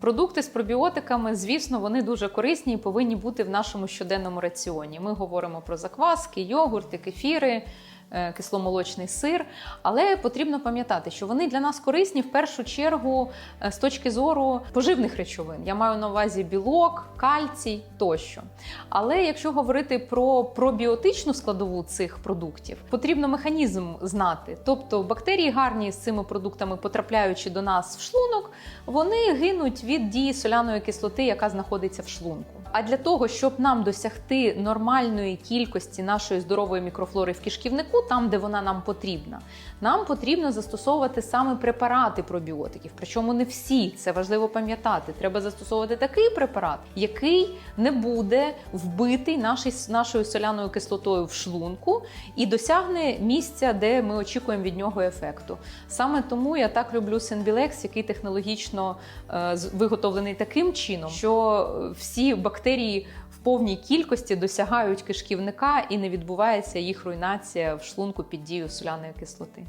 Продукти з пробіотиками, звісно, вони дуже корисні і повинні бути в нашому щоденному раціоні. Ми говоримо про закваски, йогурти, кефіри. Е, Кисломолочний сир, але потрібно пам'ятати, що вони для нас корисні в першу чергу е, з точки зору поживних речовин. Я маю на увазі білок, кальцій тощо. Але якщо говорити про пробіотичну складову цих продуктів, потрібно механізм знати. Тобто бактерії гарні з цими продуктами, потрапляючи до нас в шлунок, вони гинуть від дії соляної кислоти, яка знаходиться в шлунку. А для того, щоб нам досягти нормальної кількості нашої здорової мікрофлори в кишківнику, там де вона нам потрібна, нам потрібно застосовувати саме препарати пробіотиків. Причому не всі це важливо пам'ятати. Треба застосовувати такий препарат, який не буде вбитий нашій- нашою соляною кислотою в шлунку і досягне місця, де ми очікуємо від нього ефекту. Саме тому я так люблю Сенбілекс, який технологічно е, виготовлений таким чином, що всі бактерії повній кількості досягають кишківника і не відбувається їх руйнація в шлунку під дією соляної кислоти.